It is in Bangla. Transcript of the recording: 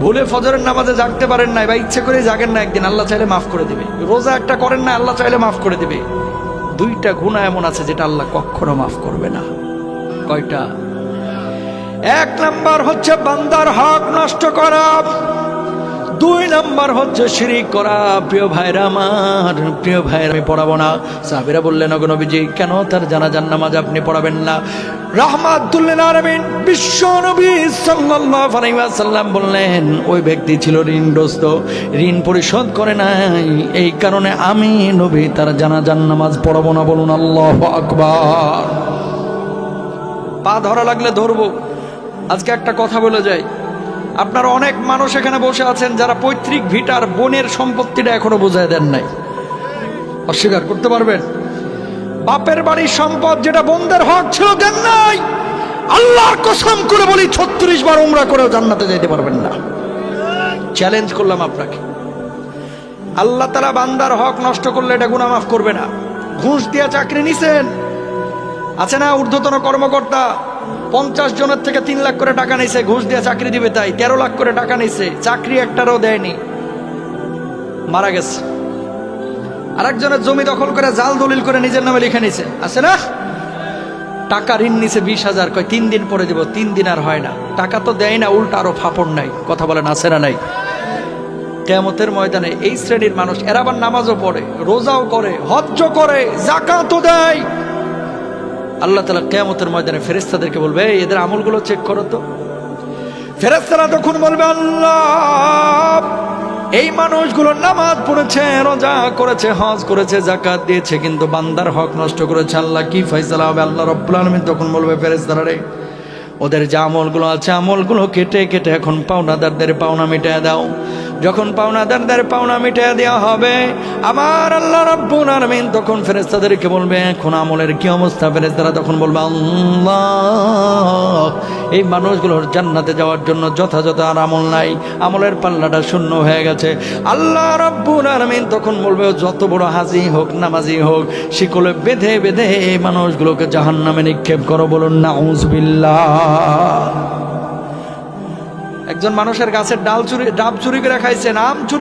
ভুলে ফজরের নামাজে জাগতে পারেন নাই বা ইচ্ছে করে জাগেন না একদিন, আল্লাহ চাইলে মাফ করে দিবে। রোজা একটা করেন না, আল্লাহ চাইলে মাফ করে দিবে। দুইটা গুণা এমন আছে যেটা আল্লাহ কখনো মাফ করবে না। কয়টা? এক নাম্বার হচ্ছে বান্দার হক নষ্ট করা। দুই নাম্বার হচ্ছে শিরিক করা। প্রিয় ভাইরা আমার, প্রিয় ভাইরা, আমি পড়াবো না। সাহাবিরা বললেন নবীজি, কেন তার জানাজার নামাজ আপনি পড়াবেন না? রাহমাতুল্লিল আলামিন, বিশ্ব নবী সাল্লাল্লাহু আলাইহি ওয়াসাল্লাম বললেন, ওই ব্যক্তি ছিল ঋণগ্রস্ত, ঋণ পরিশোধ করে নাই। এই কারণে আমি নবী তার জানাজার নামাজ পড়াবো না বলুন আল্লাহু আকবার। পা ধরা লাগলে ধরবো। আজকে একটা কথা বলে যাই। আপনারা অনেক মানুষ এখানে বসে আছেন যারা পৈতৃক ভিটার বোনের সম্পত্তিটা এখনও বোঝায় দেন নাই। অস্বীকার করতে পারবেন? বাপের বাড়ির সম্পদ যেটা বোনদের হক ছিল দেন নাই। আল্লাহর কসম করে বলি, ছত্রিশ বার উমরা করেও জান্নাতে যাইতে পারবেন না। চ্যালেঞ্জ করলাম আপনাকে। আল্লাহ তালা বান্দার হক নষ্ট করলে এটা গুনাহ মাফ করবে না। ঘুষ দিয়ে চাকরি নিছেন। আছে না ঊর্ধ্বতন কর্মকর্তা? পঞ্চাশ জনের থেকে তিন লাখ করে টাকা নিছে, ঘুষ দিয়ে চাকরি দিবে তাই। তেরো লাখ করে টাকা নিছে, চাকরি একটারও দেয়নি। মারা গেছে। আরেকজনের জমি দখল করে জাল দলিল করে নিজের নামে লিখে নিছে। আছে না? টাকা ঋণ নিছে বিশ হাজার, কয় তিন দিন পরে দিব, তিন দিন আর হয় না। টাকা তো দেয় না, উল্টা আরও ফাপড় নাই। কথা বলেন, আছে না নাই? কেয়ামতের ময়দানে এই শ্রেণির মানুষ এরা আবার নামাজও পড়ে, রোজাও করে হজ্জ করে জাকাতও দেয়। আল্লাহ তালা কেয়ামতের ময়দানে ফেরেস্তাদেরকে বলবে "এই, এদের আমলগুলো চেক করো তো। ফেরেস্তারা তখন বলবে আল্লাহ এই মানুষগুলো নামাজ পড়েছে রোজা করেছে হজ করেছে জাকাত দিয়েছে কিন্তু বান্দার হক নষ্ট করেছে। আল্লাহ কি ফয়সালা হবে? আল্লাহ রব্বুল আলমিন তখন বলবে ফেরেস্তারা রে ওদের যে আমলগুলো আছে আমলগুলো কেটে কেটে এখন পাওনাদারদের পাওনা মিটায় দাও। যখন পাওনা পাওনাদারদের পাওনা মিটায় দেওয়া হবে। আমার আল্লাহ রব্বুল আলামিন তখন ফেরেশতাদেরকে বলবে, এখন আমলের কি অবস্থা? ফেরেশতারা তখন বলবে, আল্লাহ, এই মানুষগুলোর জান্নাতে যাওয়ার জন্য যথাযথ আর আমল নাই। আমলের পাল্লাটা শূন্য হয়ে গেছে। আল্লাহ রব্বুল আলামিন তখন বলবে, যত বড় হাজি হোক, নামাজি হোক, শিকলে বেঁধে বেঁধে এই মানুষগুলোকে জাহান্নামে নিক্ষেপ করো বলুন না একজন মানুষের গাছের ডাল চুরি ডাব চুরি করে খাইছেন আম